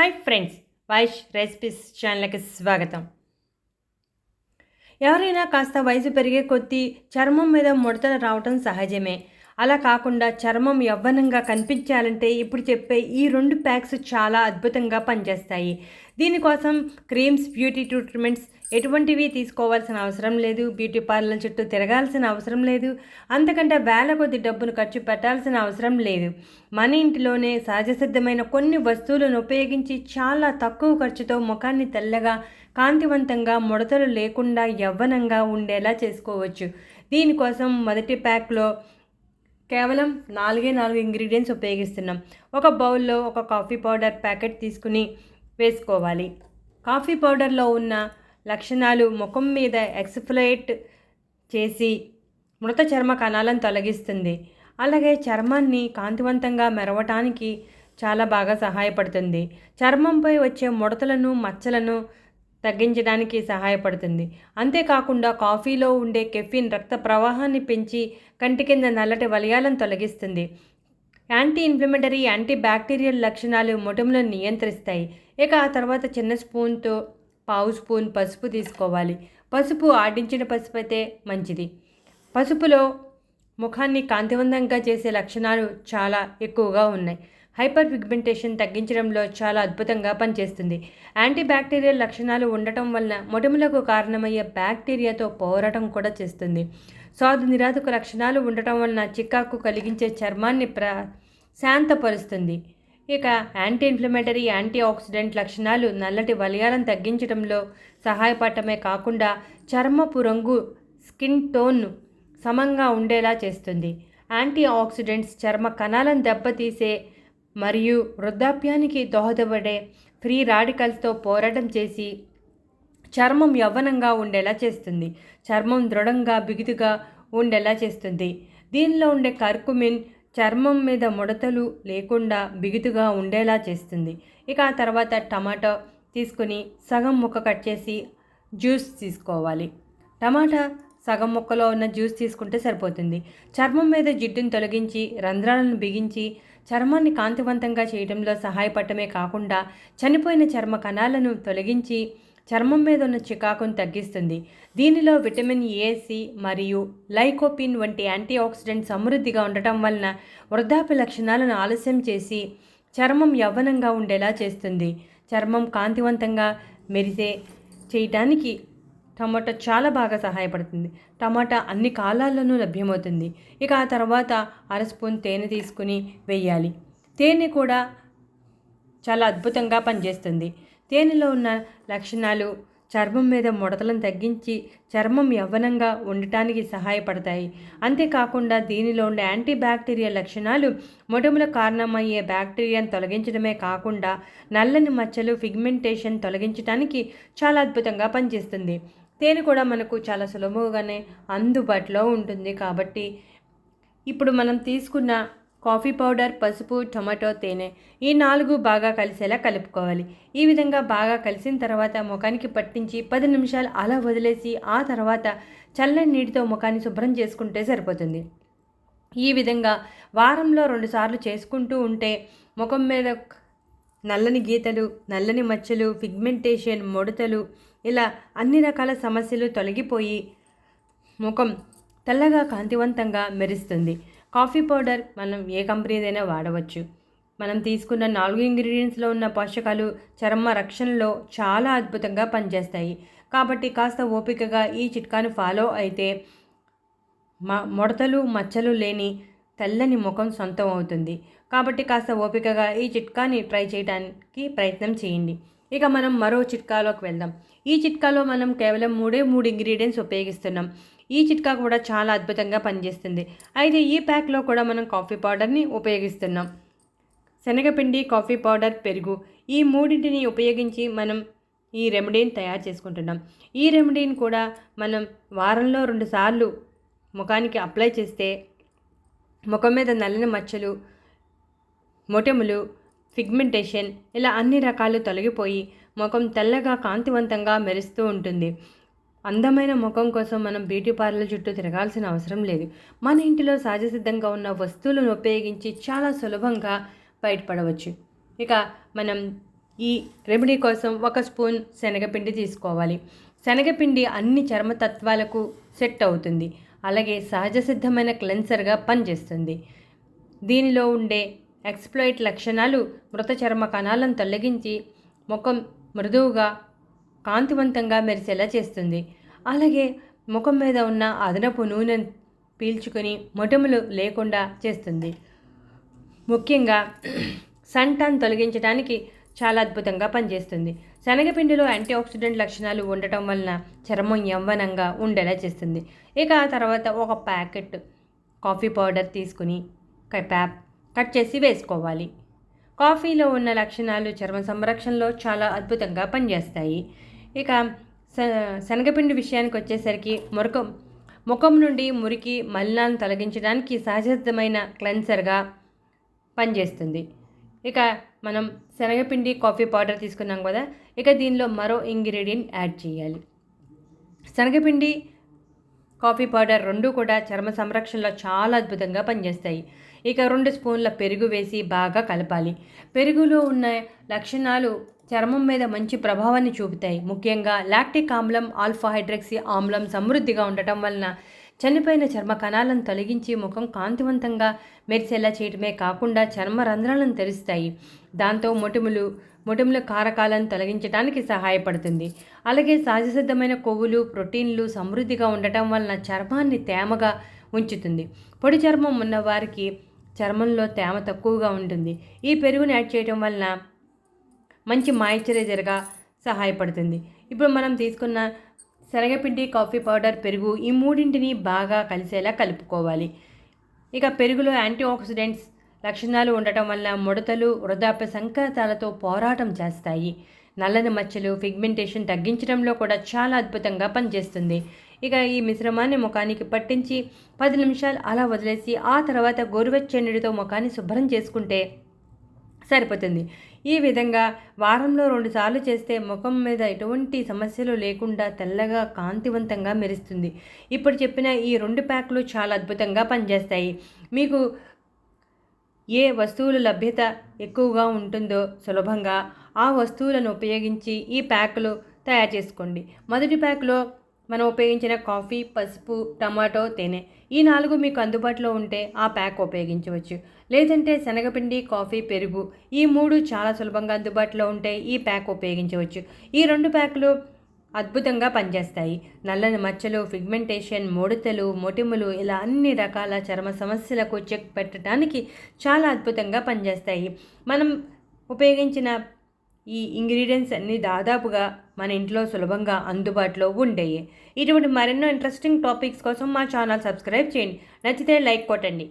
Hi friends Vaish recipes ఛానల్కి స్వాగతం. ఎవరైనా కాస్త వయసు పెరిగే కొద్దీ చర్మం మీద ముడతలు రావటం సహజమే. అలా కాకుండా చర్మం యవ్వనంగా కనిపించాలంటే ఇప్పుడు చెప్పే ఈ రెండు ప్యాక్స్ చాలా అద్భుతంగా పనిచేస్తాయి. దీనికోసం క్రీమ్స్ బ్యూటీ ట్రీట్మెంట్స్ ఎటువంటివి తీసుకోవాల్సిన అవసరం లేదు. బ్యూటీ పార్లర్ చుట్టూ తిరగాల్సిన అవసరం లేదు. అంతకంటే వేల కొద్ది డబ్బును ఖర్చు పెట్టాల్సిన అవసరం లేదు. మన ఇంటిలోనే సహజసిద్ధమైన కొన్ని వస్తువులను ఉపయోగించి చాలా తక్కువ ఖర్చుతో ముఖాన్ని తెల్లగా కాంతివంతంగా ముడతలు లేకుండా యవ్వనంగా ఉండేలా చేసుకోవచ్చు. దీనికోసం మొదటి ప్యాక్లో కేవలం నాలుగే నాలుగు ఇంగ్రీడియంట్స్ ఉపయోగిస్తున్నాం. ఒక బౌల్లో ఒక కాఫీ పౌడర్ ప్యాకెట్ తీసుకుని వేసుకోవాలి. కాఫీ పౌడర్లో ఉన్న లక్షణాలు ముఖం మీద ఎక్స్ఫ్లేట్ చేసి మృత చర్మ కణాలను తొలగిస్తుంది. అలాగే చర్మాన్ని కాంతివంతంగా మెరవటానికి చాలా బాగా సహాయపడుతుంది. చర్మంపై వచ్చే ముడతలను మచ్చలను తగ్గించడానికి సహాయపడుతుంది. అంతేకాకుండా కాఫీలో ఉండే కెఫిన్ రక్త ప్రవాహాన్ని పెంచి కంటి కింద నల్లటి వలయాలను తొలగిస్తుంది. యాంటీ ఇన్ఫ్లమేటరీ యాంటీ బ్యాక్టీరియల్ లక్షణాలు మొటిమలను నియంత్రిస్తాయి. ఇక ఆ తర్వాత చిన్న స్పూన్తో పావు స్పూన్ పసుపు తీసుకోవాలి. పసుపు ఆడించిన పసుపు అయితే మంచిది. పసుపులో ముఖాన్ని కాంతివంతంగా చేసే లక్షణాలు చాలా ఎక్కువగా ఉన్నాయి. హైపర్ పిగ్మెంటేషన్ తగ్గించడంలో చాలా అద్భుతంగా పనిచేస్తుంది. యాంటీ బ్యాక్టీరియల్ లక్షణాలు ఉండటం వలన మొటిమలకు కారణమయ్యే బ్యాక్టీరియాతో పోరాటం కూడా చేస్తుంది. సాధు నిరాధక లక్షణాలు ఉండటం వలన చికాకు కలిగించే చర్మాన్ని ప్ర శాంతపరుస్తుంది. ఇక యాంటీ ఇన్ఫ్లమేటరీ యాంటీ ఆక్సిడెంట్ లక్షణాలు నల్లటి వలయాలను తగ్గించడంలో సహాయపడటమే కాకుండా చర్మపు రంగు స్కిన్ టోన్ సమంగా ఉండేలా చేస్తుంది. యాంటీ ఆక్సిడెంట్స్ చర్మ కణాలను దెబ్బతీసే మరియు వృద్ధాప్యానికి దోహదపడే ఫ్రీ రాడికల్స్తో పోరాటం చేసి చర్మం యవ్వనంగా ఉండేలా చేస్తుంది. చర్మం దృఢంగా బిగుతుగా ఉండేలా చేస్తుంది. దీనిలో ఉండే కర్కుమిన్ చర్మం మీద ముడతలు లేకుండా బిగుతుగా ఉండేలా చేస్తుంది. ఇక ఆ తర్వాత టమాటో తీసుకుని సగం ముక్క కట్ చేసి జ్యూస్ తీసుకోవాలి. టమాటా సగం ముక్కలో ఉన్న జ్యూస్ తీసుకుంటే సరిపోతుంది. చర్మం మీద జిడ్డును తొలగించి రంధ్రాలను బిగించి చర్మాన్ని కాంతివంతంగా చేయడంలో సహాయపడటమే కాకుండా చనిపోయిన చర్మ కణాలను తొలగించి చర్మం మీద ఉన్న చికాకును తగ్గిస్తుంది. దీనిలో విటమిన్ ఏసి మరియు లైకోపిన్ వంటి యాంటీ ఆక్సిడెంట్ సమృద్ధిగా ఉండటం వలన వృద్ధాప్య లక్షణాలను ఆలస్యం చేసి చర్మం యవ్వనంగా ఉండేలా చేస్తుంది. చర్మం కాంతివంతంగా మెరిసే చేయటానికి టమాటా చాలా బాగా సహాయపడుతుంది. టమాటా అన్ని కాలాల్లోనూ లభ్యమవుతుంది. ఇక ఆ తర్వాత అర స్పూన్ తేనె తీసుకుని వెయ్యాలి తేనె కూడా చాలా అద్భుతంగా పనిచేస్తుంది. తేనెలో ఉన్న లక్షణాలు చర్మం మీద ముడతలను తగ్గించి చర్మం యవ్వనంగా ఉండటానికి సహాయపడతాయి. అంతేకాకుండా దీనిలో ఉండే యాంటీ బ్యాక్టీరియా లక్షణాలు మొటముల కారణమయ్యే బ్యాక్టీరియాను తొలగించడమే కాకుండా నల్లని మచ్చలు ఫిగ్మెంటేషన్ తొలగించడానికి చాలా అద్భుతంగా పనిచేస్తుంది. తేనె కూడా మనకు చాలా సులభంగానే అందుబాటులో ఉంటుంది కాబట్టి ఇప్పుడు మనం తీసుకున్న కాఫీ పౌడర్ పసుపు టొమాటో తేనె ఈ నాలుగు బాగా కలిసేలా కలుపుకోవాలి. ఈ విధంగా బాగా కలిసిన తర్వాత ముఖానికి పట్టించి పది నిమిషాలు అలా వదిలేసి ఆ తర్వాత చల్లని నీటితో ముఖాన్ని శుభ్రం చేసుకుంటే సరిపోతుంది. ఈ విధంగా వారంలో రెండుసార్లు చేసుకుంటూ ఉంటే ముఖం మీద నల్లని గీతలు నల్లని మచ్చలు పిగ్మెంటేషన్ ముడతలు ఇలా అన్ని రకాల సమస్యలు తొలగిపోయి ముఖం తెల్లగా కాంతివంతంగా మెరుస్తుంది. కాఫీ పౌడర్ మనం ఏ కంపెనీదైనా వాడవచ్చు. మనం తీసుకున్న నాలుగు ఇంగ్రీడియంట్స్లో ఉన్న పోషకాలు చర్మ రక్షణలో చాలా అద్భుతంగా పనిచేస్తాయి. కాబట్టి కాస్త ఓపికగా ఈ చిట్కాను ఫాలో అయితే మా ముడతలు మచ్చలు లేని తెల్లని ముఖం సొంతం అవుతుంది. కాబట్టి కాస్త ఓపికగా ఈ చిట్కాని ట్రై చేయడానికి ప్రయత్నం చేయండి. ఇక మనం మరో చిట్కాలోకి వెళ్దాం. ఈ చిట్కాలో మనం కేవలం మూడే మూడు ఇంగ్రీడియంట్స్ ఉపయోగిస్తున్నాం. ఈ చిట్కా కూడా చాలా అద్భుతంగా పనిచేస్తుంది. అయితే ఈ ప్యాక్లో కూడా మనం కాఫీ పౌడర్ని ఉపయోగిస్తున్నాం. శనగపిండి కాఫీ పౌడర్ పెరుగు ఈ మూడింటిని ఉపయోగించి మనం ఈ రెమెడీని తయారు చేసుకుంటున్నాం. ఈ రెమెడీని కూడా మనం వారంలో రెండుసార్లు ముఖానికి అప్లై చేస్తే ముఖం మీద నల్లని మచ్చలు మొటములు ఫిగ్మెంటేషన్ ఇలా అన్ని రకాలు తొలగిపోయి ముఖం తెల్లగా కాంతివంతంగా మెరుస్తూ ఉంటుంది. అందమైన ముఖం కోసం మనం బ్యూటీ పార్లర్ చుట్టూ తిరగాల్సిన అవసరం లేదు. మన ఇంటిలో సహజసిద్ధంగా ఉన్న వస్తువులను ఉపయోగించి చాలా సులభంగా బయటపడవచ్చు. ఇక మనం ఈ రెమెడీ కోసం ఒక స్పూన్ శనగపిండి తీసుకోవాలి. శనగపిండి అన్ని చర్మతత్వాలకు సెట్ అవుతుంది. అలాగే సహజ సిద్ధమైన క్లెన్సర్గా పనిచేస్తుంది. దీనిలో ఉండే ఎక్స్ప్లోయిట్ లక్షణాలు మృత చర్మ కణాలను తొలగించి ముఖం మృదువుగా కాంతివంతంగా మెరిసేలా చేస్తుంది. అలాగే ముఖం మీద ఉన్న అదనపు నూనె పీల్చుకొని మొటములు లేకుండా చేస్తుంది. ముఖ్యంగా సంటాన్ తొలగించడానికి చాలా అద్భుతంగా పనిచేస్తుంది. శనగపిండిలో యాంటీ ఆక్సిడెంట్ లక్షణాలు ఉండటం వలన చర్మం యవ్వనంగా ఉండేలా చేస్తుంది. ఇక ఆ తర్వాత ఒక ప్యాకెట్ కాఫీ పౌడర్ తీసుకుని ప్యాప్ కట్ చేసి వేసుకోవాలి. కాఫీలో ఉన్న లక్షణాలు చర్మ సంరక్షణలో చాలా అద్భుతంగా పనిచేస్తాయి. ఇక శనగపిండి విషయానికి వచ్చేసరికి మురకం ముఖం నుండి మురికి మలినాలను తొలగించడానికి సహజసిద్ధమైన క్లెన్సర్గా పనిచేస్తుంది. ఇక మనం శనగపిండి కాఫీ పౌడర్ తీసుకున్నాం కదా ఇక దీనిలో మరో ఇంగ్రీడియంట్ యాడ్ చేయాలి. శనగపిండి కాఫీ పౌడర్ రెండు కూడా చర్మ సంరక్షణలో చాలా అద్భుతంగా పనిచేస్తాయి. ఇక రెండు స్పూన్ల పెరుగు వేసి బాగా కలపాలి. పెరుగులో ఉన్న లక్షణాలు చర్మం మీద మంచి ప్రభావాన్ని చూపుతాయి. ముఖ్యంగా లాక్టిక్ ఆమ్లం ఆల్ఫా హైడ్రక్సీ ఆమ్లం సమృద్ధిగా ఉండటం వలన చనిపోయిన చర్మ కణాలను తొలగించి ముఖం కాంతివంతంగా మెరిసేలా చేయడమే కాకుండా చర్మ రంధ్రాలను తెరుస్తాయి. దాంతో మొటిములు మొటిముల కారకాలను తొలగించడానికి సహాయపడుతుంది. అలాగే సహజసిద్ధమైన కొవ్వులు ప్రోటీన్లు సమృద్ధిగా ఉండటం వలన చర్మాన్ని తేమగా ఉంచుతుంది. పొడి చర్మం ఉన్న వారికి చర్మంలో తేమ తక్కువగా ఉంటుంది. ఈ పెరుగుని యాడ్ చేయడం వలన మంచి మాయిశ్చరైజర్గా సహాయపడుతుంది. ఇప్పుడు మనం తీసుకున్న శనగపిండి కాఫీ పౌడర్ పెరుగు ఈ మూడింటిని బాగా కలిసేలా కలుపుకోవాలి. ఇక పెరుగులో యాంటీ ఆక్సిడెంట్స్ లక్షణాలు ఉండటం వల్ల ముడతలు వృధాప్య సంకేతాలతో పోరాటం చేస్తాయి. నల్లని మచ్చలు ఫిగ్మెంటేషన్ తగ్గించడంలో కూడా చాలా అద్భుతంగా పనిచేస్తుంది. ఇక ఈ మిశ్రమాన్ని ముఖానికి పట్టించి పది నిమిషాలు అలా వదిలేసి ఆ తర్వాత గోరువెచ్చని నీటితో ముఖాన్ని శుభ్రం చేసుకుంటే సరిపోతుంది. ఈ విధంగా వారంలో రెండుసార్లు చేస్తే ముఖం మీద ఎటువంటి సమస్యలు లేకుండా తెల్లగా కాంతివంతంగా మెరుస్తుంది. ఇప్పుడు చెప్పిన ఈ రెండు ప్యాక్లు చాలా అద్భుతంగా పనిచేస్తాయి. మీకు ఏ వస్తువుల లభ్యత ఎక్కువగా ఉంటుందో సులభంగా ఆ వస్తువులను ఉపయోగించి ఈ ప్యాకులు తయారు చేసుకోండి. మొదటి ప్యాక్లో మనం ఉపయోగించిన కాఫీ పసుపు టమాటో తేనె ఈ నాలుగు మీకు అందుబాటులో ఉంటే ఆ ప్యాక్ ఉపయోగించవచ్చు. లేదంటే శనగపిండి కాఫీ పెరుగు ఈ మూడు చాలా సులభంగా అందుబాటులో ఉంటే ఈ ప్యాక్ ఉపయోగించవచ్చు. ఈ రెండు ప్యాకులు అద్భుతంగా పనిచేస్తాయి. నల్లని మచ్చలు ఫిగ్మెంటేషన్ ముడతలు మొటిములు ఇలా అన్ని రకాల చర్మ సమస్యలకు చెక్ పెట్టడానికి చాలా అద్భుతంగా పనిచేస్తాయి. మనం ఉపయోగించిన ఈ ఇంగ్రీడియంట్స్ అన్నీ దాదాపుగా మన ఇంట్లో సులభంగా అందుబాటులో ఉండేవి ఇటువంటి మరెన్నో ఇంట్రెస్టింగ్ టాపిక్స్ కోసం మా ఛానల్ సబ్స్క్రైబ్ చేయండి. నచ్చితే లైక్ కొట్టండి.